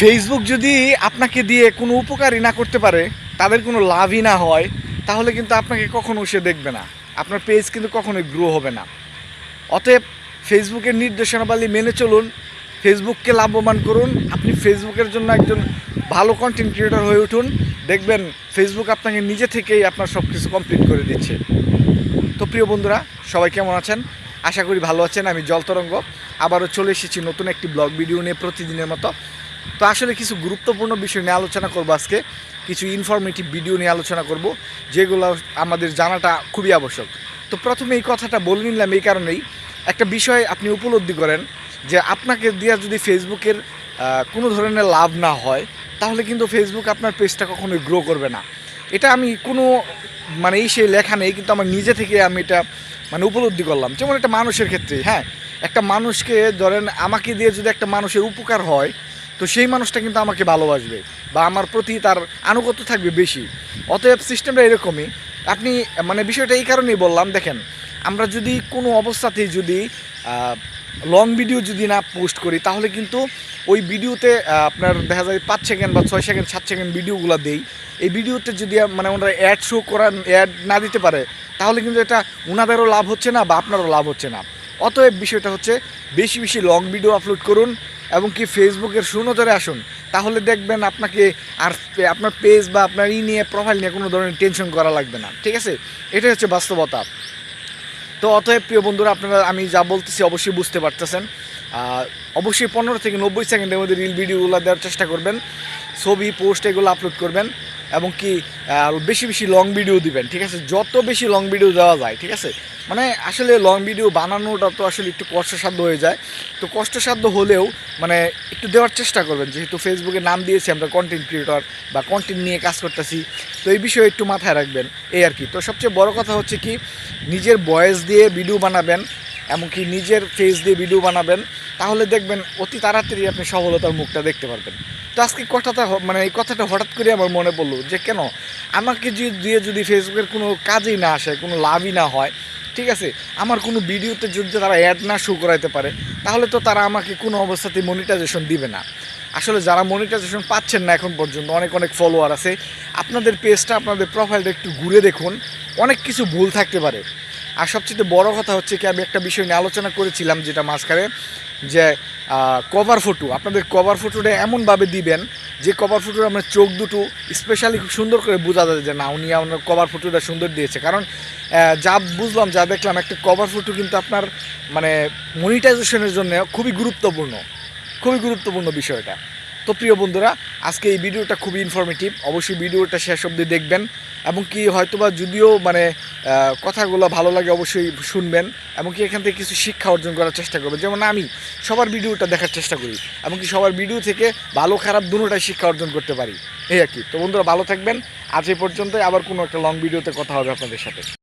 Facebook যদি আপনাকে দিয়ে কোনো উপকারই না করতে পারে, তাদের কোনো লাভই না হয়, তাহলে কিন্তু আপনাকে কখনো সে দেখবে না। আপনার পেজ কিন্তু কখনোই গ্রো হবে না। অতএব ফেসবুকের নির্দেশনাবলী মেনে চলুন ফেসবুককে লাভবান করুন, আপনি ফেসবুকের জন্য একজন ভালো কন্টেন্ট ক্রিয়েটর হয়ে উঠুন, দেখবেন ফেসবুক আপনাকে নিজে থেকেই আপনার সব কিছু কমপ্লিট করে দিচ্ছে। তো প্রিয় বন্ধুরা, সবাই কেমন আছেন? আশা করি ভালো আছেন, আমি জলতরঙ্গ আবারও চলে এসেছি নতুন একটি ব্লগ ভিডিও নিয়ে প্রতিদিনের মতো। তো আসলে কিছু গুরুত্বপূর্ণ বিষয় নিয়ে আলোচনা করব আজকে। কিছু ইনফরমেটিভ ভিডিও নিয়ে আলোচনা করব, যেগুলো আমাদের জানাটা খুবই আবশ্যক। তো প্রথমে এই কথাটা বলে নিলাম এই কারণেই। একটা বিষয় আপনি উপলব্ধি করেন যে আপনাকে দেওয়া যদি ফেসবুকের কোনো ধরনের লাভ না হয়, তাহলে কিন্তু ফেসবুক আপনার পেজটা কখনোই গ্রো করবে না। এটা আমি কোনো মানে এই সেই লেখা নেই, কিন্তু আমার নিজে থেকে আমি এটা মানে উপলব্ধি করলাম। যেমন একটা মানুষের ক্ষেত্রে হ্যাঁ একটা মানুষকে ধরেন আমাকে দিয়ে যদি একটা মানুষের উপকার হয় তো সেই মানুষটা কিন্তু আমাকে ভালোবাসবে বা আমার প্রতি তার আনুগত্য থাকবে বেশি। অতএব সিস্টেমটা এরকমই। আপনি মানে বিষয়টা এই কারণেই বললাম, দেখেন, আমরা যদি কোনো অবস্থাতেই যদি লং ভিডিও যদি না পোস্ট করি, তাহলে কিন্তু ওই ভিডিওতে আপনার দেখা যায় পাঁচ সেকেন্ড বা ছয় সেকেন্ড সাত সেকেন্ড ভিডিওগুলো দেই। এই ভিডিওতে যদি মানে ওনারা অ্যাড শো করার অ্যাড না দিতে পারে, তাহলে কিন্তু এটা ওনাদেরও লাভ হচ্ছে না বা আপনারও লাভ হচ্ছে না। অতএব বিষয়টা হচ্ছে, বেশি বেশি লং ভিডিও আপলোড করুন। এবং কি ফেসবুকের সুনজরে আসুন, তাহলে দেখবেন আপনাকে আর আপনার পেজ বা আপনার ই নিয়ে প্রোফাইল নিয়ে কোনো ধরনের টেনশন করা লাগবে না, ঠিক আছে? এটাই হচ্ছে বাস্তবতা। তো অতএব প্রিয় বন্ধুরা, আপনারা, আমি যা বলতেছি অবশ্যই বুঝতে পারতেছেন। অবশ্যই পনেরো থেকে নব্বই সেকেন্ডের মধ্যে রিল ভিডিওগুলো দেওয়ার চেষ্টা করবেন, ছবি পোস্ট এগুলো আপলোড করবেন এবং কি বেশি বেশি লং ভিডিও দিবেন, ঠিক আছে? যত বেশি লং ভিডিও দেওয়া যায়, ঠিক আছে? মানে আসলে লং ভিডিও বানানোটা তো আসলে একটু কষ্টসাধ্য হয়ে যায়। তো কষ্টসাধ্য হলেও মানে একটু দেওয়ার চেষ্টা করবেন। যেহেতু ফেসবুকে নাম দিয়েছি আমরা কন্টেন্ট ক্রিয়েটর বা কন্টেন্ট নিয়ে কাজ করতেছি, তো এই বিষয়ে একটু মাথায় রাখবেন, এই আর কি। তো সবচেয়ে বড় কথা হচ্ছে কি, নিজের ভয়েস দিয়ে ভিডিও বানাবেন, এমনকি নিজের ফেস দিয়ে ভিডিও বানাবেন, তাহলে দেখবেন অতি তাড়াতাড়ি আপনি সফলতার মুখটা দেখতে পারবেন। তো আজকে কথাটা মানে এই কথাটা হঠাৎ করে আমার মনে পড়ল যে কেন? আমাকে দিয়ে যদি ফেসবুকের কোনো কাজেই না আসে, কোনো লাভই না হয় ঠিক আছে? আমার কোনো ভিডিওতে যদি তারা অ্যাড না শো করাইতে পারে, তাহলে তো তারা আমাকে কোনো অবস্থাতেই মনিটাইজেশন দিবে না। আসলে যারা মনিটাইজেশন পাচ্ছেন না এখন পর্যন্ত, অনেক অনেক ফলোয়ার আছে। আপনাদের পেজটা আপনাদের প্রোফাইলটা একটু ঘুরে দেখুন। অনেক কিছু ভুল থাকতে পারে। আর সবচেয়ে বড় কথা হচ্ছে কি, আমি একটা বিষয় নিয়ে আলোচনা করেছিলাম যেটা মাঝখানে, যে কভার ফটো আপনাদের কভার ফটোটা এমনভাবে দিবেন যে কভার ফটোর আপনার চোখ দুটো স্পেশালি খুব সুন্দর করে বোঝা যায় যে না, উনি আপনার কভার ফটোটা সুন্দর দিয়েছে। কারণ যা বুঝলাম, যা দেখলাম, একটা কভার ফটো কিন্তু আপনার মানে মনিটাইজেশনের জন্য খুবই গুরুত্বপূর্ণ। খুবই গুরুত্বপূর্ণ বিষয়টা। তো প্রিয় বন্ধুরা, আজকে এই ভিডিওটা খুবই ইনফরমেটিভ অবশ্যই ভিডিওটা শেষ অবধি দেখবেন এবং কি হয়তোবা যদিও মানে কথাগুলো ভালো লাগে অবশ্যই শুনবেন এবং কি এখান থেকে কিছু শিক্ষা অর্জন করার চেষ্টা করবেন। যেমন আমি সবার ভিডিওটা দেখার চেষ্টা করি এবং কি সবার ভিডিও থেকে ভালো খারাপ দুটোটাই শিক্ষা অর্জন করতে পারি। এই আর কি। তো বন্ধুরা, ভালো থাকবেন। আজ এই পর্যন্তই। আবার কোনো একটা লং ভিডিওতে কথা হবে আপনাদের সাথে।